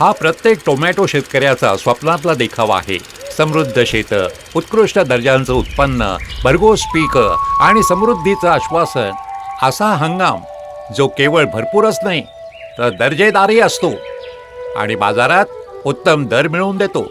हा प्रत्येक टोमॅटो शेतकऱ्याचा स्वप्नातला देखावा आहे. समृद्ध शेतं उत्कृष्ट दर्जांचं उत्पन्न भरघोस पीक आणि समृद्धीचं आश्वासन असा हंगाम जो केवळ भरपूरच नाही तर दर्जेदारही असतो. आणि बाजारात उत्तम दर मिळवून देतो.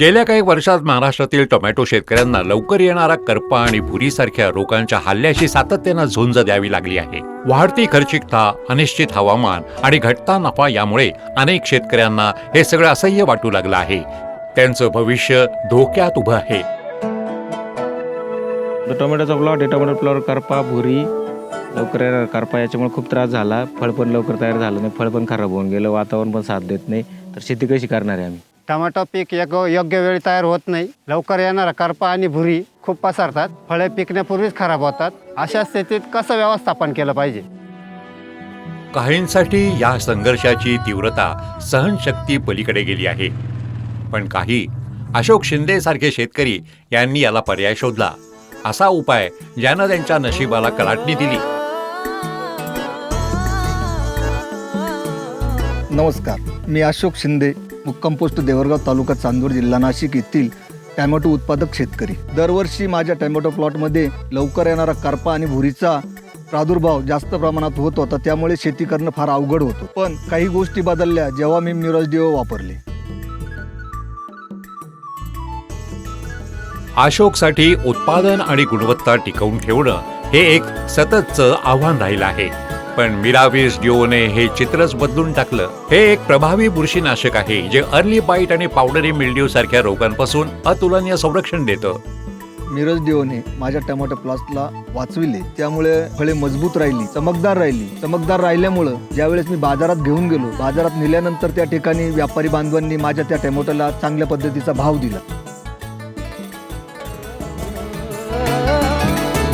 गेल्या काही वर्षात महाराष्ट्रातील टोमॅटो शेतकऱ्यांना लवकर येणारा करपा आणि भुरीसारख्या रोगांच्या हल्ल्याशी सातत्यानं झुंज द्यावी लागली आहे. वाढती खर्चिकता अनिश्चित हवामान आणि घटता नफा यामुळे अनेक शेतकऱ्यांना हे सगळं असह्य वाटू लागलं आहे. त्यांचं भविष्य धोक्यात उभं आहे. टोमॅटोचा प्लॉट आहे टोमॅटो प्लॉट करपा भुरी लवकर येणार करपा याच्यामुळे खूप त्रास झाला. फळ पण लवकर तयार झालं नाही. फळ पण खराब होऊन गेलं. वातावरण पण साथ देत नाही. तर शेती कशी करणार आहे आम्ही? टमाटो पीक एक योग्य वेळी तयार होत नाही. लवकर येणारा करपा आणि भुरी खूप पसरतात. फळे पिकण्यापूर्वीच खराब होतात. अशा स्थितीत कसं व्यवस्थापन केलं पाहिजे? काहींसाठी या संघर्षाची तीव्रता सहनशक्ती पलीकडे गेली आहे. पण काही अशोक शिंदे सारखे शेतकरी यांनी याला पर्याय शोधला. असा उपाय ज्यानं त्यांच्या नशिबाला कलाटणी दिली. नमस्कार मी अशोक शिंदे मुक्काम पोस्ट देवरगाव तालुका चांदूर जिल्हा नाशिक येथील टॅमॅटो उत्पादक शेतकरी. दरवर्षी माझ्या टॅमॅटो प्लॉटमध्ये लवकर येणारा करपा आणि भुरीचा प्रादुर्भाव जास्त प्रमाणात होत होता त्यामुळे शेती करणं फार अवघड होतं. पण काही गोष्टी बदलल्या जेव्हा मी मिरज डिओ वापरले. अशोकसाठी उत्पादन आणि गुणवत्ता टिकवून ठेवणं हे एक सततचं आव्हान राहिलं आहे. पण मिरावीस डिओने हे चित्रच बदलून टाकलं. हे एक प्रभावी बुरशीनाशक आहे जे अर्ली बाईट आणि पावडरी मिल्ड्यू सारख्या रोगांपासून अतुलनीय संरक्षण देतं. मिरज डिओने माझ्या टॅमॅटो प्लास्टला वाचविले त्यामुळे फळे मजबूत राहिली चमकदार राहिली. चमकदार राहिल्यामुळं ज्यावेळेस मी बाजारात घेऊन गेलो बाजारात नेल्यानंतर त्या ठिकाणी व्यापारी बांधवांनी माझ्या त्या टॅमॅटोला चांगल्या पद्धतीचा भाव दिला.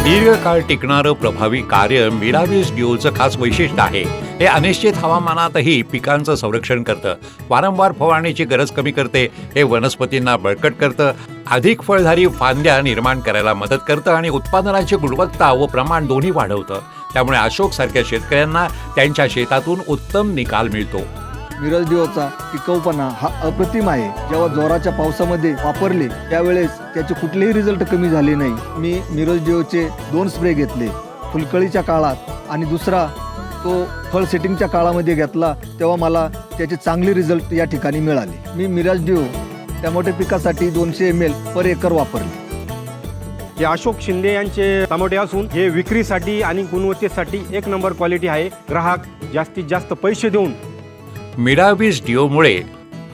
दीर्घकाळ टिकणारं प्रभावी कार्य मिरावीस डिओचं खास वैशिष्ट्य आहे. हे अनिश्चित हवामानातही पिकांचं संरक्षण करतं. वारंवार फवारणीची गरज कमी करते हे वनस्पतींना बळकट करतं. अधिक फळधारी फांद्या निर्माण करायला मदत करतं आणि उत्पादनाची गुणवत्ता व प्रमाण दोन्ही वाढवतं. त्यामुळे अशोक सारख्या शेतकऱ्यांना त्यांच्या शेतातून उत्तम निकाल मिळतो. मिरज डिओचा टिकाऊपणा हा अप्रतिम आहे. जेव्हा जोराच्या पावसामध्ये वापरले त्यावेळेस त्याचे कुठलेही रिझल्ट कमी झाले नाही. मी मिरज डिओचे दोन स्प्रे घेतले. फुलकळीच्या काळात आणि दुसरा तो फळ सेटिंगच्या काळामध्ये घेतला तेव्हा मला त्याचे चांगले रिझल्ट या ठिकाणी मिळाले. मी मिराज डिओ टमाटे पिकासाठी दोनशे एम एल पर एकर वापरले. हे अशोक शिंदे यांचे टमाटे असून हे विक्रीसाठी आणि गुणवत्तेसाठी एक नंबर क्वालिटी आहे. ग्राहक जास्तीत जास्त पैसे देऊन मिडावीस डिओमुळे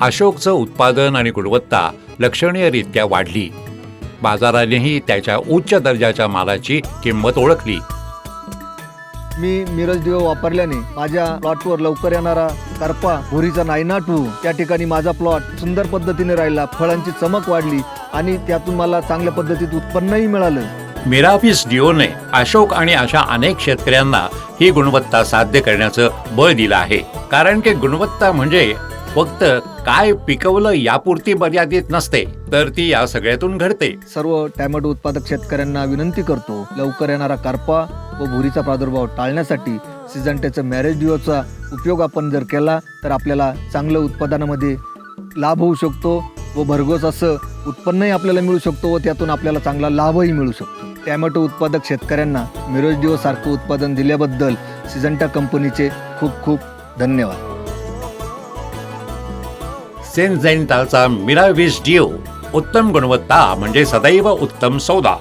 अशोकचं उत्पादन आणि गुणवत्ता लक्षणीयरित्या वाढली. बाजारानेही त्याच्या उच्च दर्जाच्या मालाची किंमत ओळखली. मी मिरज डिओ वापरल्याने माझ्या प्लॉटवर लवकर येणारा करपा भुरीचा नायनाटू त्या ठिकाणी माझा प्लॉट सुंदर पद्धतीने राहिला फळांची चमक वाढली आणि त्यातून मला चांगल्या पद्धतीत उत्पन्नही मिळालं. मिराफिस डिओने अशोक आणि अशा अनेक शेतकऱ्यांना ही गुणवत्ता साध्य करण्याचं बळ दिलं आहे. कारण की गुणवत्ता म्हणजे फक्त काय पिकवलं यापुरती मर्यादित नसते तर ती या सगळ्यातून घडते. सर्व टॅमॅटो उत्पादक शेतकऱ्यांना विनंती करतो लवकर येणारा करपा व भुरीचा प्रादुर्भाव टाळण्यासाठी सिजंटेचं मॅरेज डिओचा उपयोग आपण जर केला तर आपल्याला चांगलं उत्पादनामध्ये लाभ होऊ शकतो व भरघोस असं उत्पन्नही आपल्याला मिळू शकतो व त्यातून आपल्याला चांगला लाभही मिळू शकतो. टॅमॅटो उत्पादक शेतकऱ्यांना मिरोज डिओ सारखं उत्पादन दिल्याबद्दल सिजंटा कंपनीचे खूप खूप धन्यवाद. सेनझेंटाचा मिराविस डिओ उत्तम गुणवत्ता म्हणजे सदैव उत्तम सौदा.